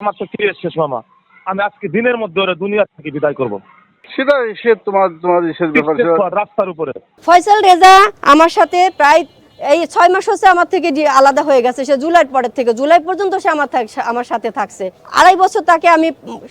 আমার তো ক্রিয়া শেষ মামা। আমি আজকে দিনের মধ্যে ওরা দুনিয়া থেকে বিদায় করব। সেটা সে তোমার তোমার ব্যাপার রাস্তার উপরে। ফয়সাল রেজা আমার সাথে প্রায় এই ছয় মাস হচ্ছে আমার থেকে আলাদা হয়ে গেছে সে জুলাইয়ের পরের থেকে। জুলাই পর্যন্ত সে আমার আমার সাথে থাকছে। আড়াই বছর তাকে আমি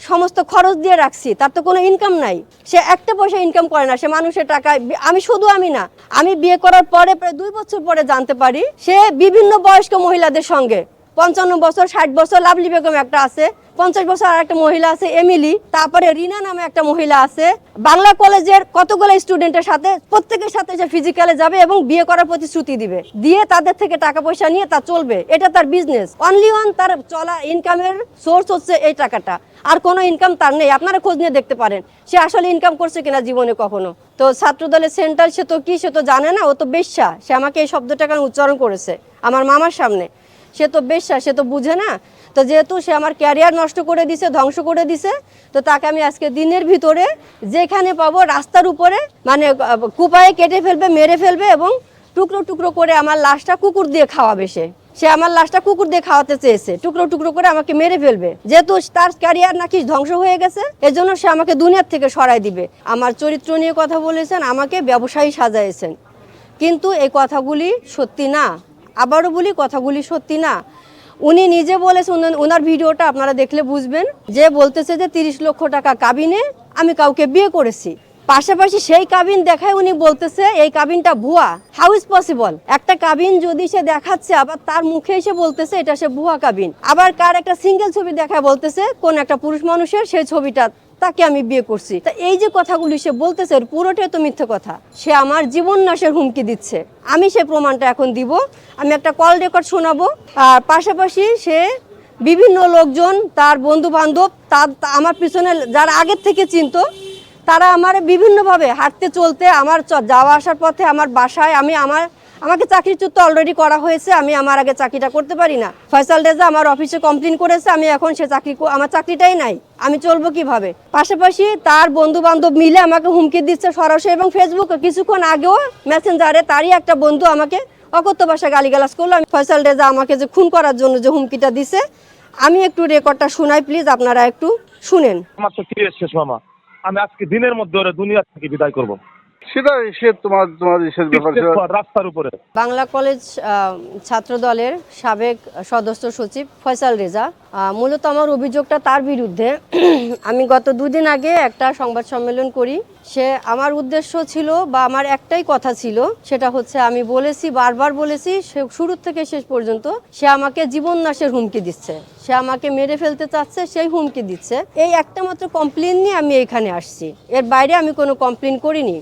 সমস্ত খরচ দিয়ে রাখছি তার তো কোনো ইনকাম নাই। সে একটা পয়সা ইনকাম করে না সে মানুষের টাকায় আমি শুধু আমি না আমি বিয়ে করার পরে প্রায় দুই বছর পরে জানতে পারি সে বিভিন্ন বয়স্ক মহিলাদের সঙ্গে পঞ্চান্ন বছর, ষাট বছর লাভলি বেগম একটা আছে, পঞ্চাশ বছর আর একটা মহিলা আছে, এমিলি, তারপরে রিনা নামে একটা মহিলা আছে। বাংলা কলেজের কতগুলো স্টুডেন্টের সাথে, প্রত্যেকের সাথে সে ফিজিক্যালে যাবে এবং বিয়ে করার প্রতিশ্রুতি দিবে। দিয়ে তাদের থেকে টাকা পয়সা নিয়ে তা চলবে। এটা তার বিজনেস অনলি ওয়ান তার চলা ইনকামের সোর্স হচ্ছে এই টাকাটা। আর কোনো ইনকাম তার নেই। আপনারা খোঁজ নিয়ে দেখতে পারেন। সে আসলে ইনকাম করছে কিনা জীবনে কখনো। তো ছাত্রদলের সেন্টার সে তো কি, সে তো জানে না। ও তো বেশ্যা। সে আমাকে এই শব্দটা কেন উচ্চারণ করেছে? আমার মামার সামনে। সে তো বেশ্যা সে তো বুঝে না। তো যেহেতু সে আমার ক্যারিয়ার নষ্ট করে দিছে, ধ্বংস করে দিছে, তো তাকে আমি আজকে দিনের ভিতরে যেখানে পাবো রাস্তার উপরে মানে কুপায়ে কেটে ফেলবে, মেরে ফেলবে এবং টুকরো টুকরো করে আমার লাশটা কুকুর দিয়ে খাওয়াবে সে। সে আমার লাশটা কুকুর দিয়ে খাওয়াতে চেয়েছে, টুকরো টুকরো করে আমাকে মেরে ফেলবে। যেহেতু তার ক্যারিয়ার নাকি ধ্বংস হয়ে গেছে, এজন্য সে আমাকে দুনিয়ার থেকে সরাই দিবে। আমার চরিত্র নিয়ে কথা বলেছেন, আমাকে ব্যবসায়ী সাজাইছেন। কিন্তু এই কথাগুলি সত্যি না। আবারও বলি, কথাগুলি সত্যি না। উনি নিজে বলেছেন উনি- ওনার ভিডিওটা আপনারা দেখলে বুঝবেন। যে বলতেছে যে তিরিশ লক্ষ টাকা কাবিনে আমি কাউকে বিয়ে করেছি। পাশাপাশি সেই কাবিন দেখায় উনি বলতেছে, এই কাবিনটা ভুয়া। হাউ ইজ পসিবল একটা কাবিন যদি সে দেখাচ্ছে, আবার তার মুখে এসে বলতেছে, এটা সে ভুয়া কাবিন। আবার কার একটা সিঙ্গেল ছবি দেখায় বলতেছে, কোন একটা পুরুষ মানুষের সেই ছবিটা তাকে আমি বিয়ে করছি। তা এই যে কথাগুলি সে বলতেছে পুরোটাই তো মিথ্যে কথা। সে আমার জীবন নাশের হুমকি দিচ্ছে। আমি সে প্রমাণটা এখন দিব। আমি একটা কল রেকর্ড শোনাবো। আর পাশাপাশি সে বিভিন্ন লোকজন, তার বন্ধু বান্ধব তার আমার পিছনে যারা আগের থেকে চিনত, তারা আমার বিভিন্নভাবে হাঁটতে চলতে, আমার যাওয়া আসার পথে, আমার বাসায়, আমি আমার আমাকে চাকরিচ্যুত অলরেডি করা হয়েছে, আমি আমার আগে চাকরিটা করতে পারি না। ফয়সাল রেজা আমার অফিসে কমপ্লেন করেছে, আমি এখন সে চাকরি আমার চাকরিটাই নাই। আমি চলবো কীভাবে? পাশাপাশি তার বন্ধু বান্ধব মিলে আমাকে হুমকি দিচ্ছে সরাসরি এবং ফেসবুকে কিছুক্ষণ আগেও মেসেঞ্জারে তারই একটা বন্ধু আমাকে অকথ্য ভাষা গালিগালাজ করল। আমি ফয়সাল রেজা আমাকে যে খুন করার জন্য যে হুমকিটা দিছে, আমি একটু রেকর্ডটা শোনাই প্লিজ আপনারা একটু শুনেন। আমার তো শেষ মামা? আমি আজকে দিনের মধ্যে দুনিয়া থেকে বিদায় করব। সেটা সে তোমার তোমার ইসের ব্যাপার রাস্তার উপরে। বাংলা কলেজ ছাত্র দলের সাবেক সদস্য সচিব ফয়সাল রেজা। মূলত আমার অভিযোগটা তার বিরুদ্ধে। আমি গত দুদিন আগে একটা সংবাদ সম্মেলন করি। সে আমার উদ্দেশ্য ছিল বা আমার একটাই কথা ছিল সেটা হচ্ছে আমি বলেছি বারবার বলেছি সে শুরু থেকে শেষ পর্যন্ত সে আমাকে জীবন নাশের হুমকি দিচ্ছে। সে আমাকে মেরে ফেলতে চাচ্ছে সেই হুমকি দিচ্ছে। এই একটা মাত্র কমপ্লেন নিয়ে আমি এখানে আসছি। এর বাইরে আমি কোনো কমপ্লেন করিনি।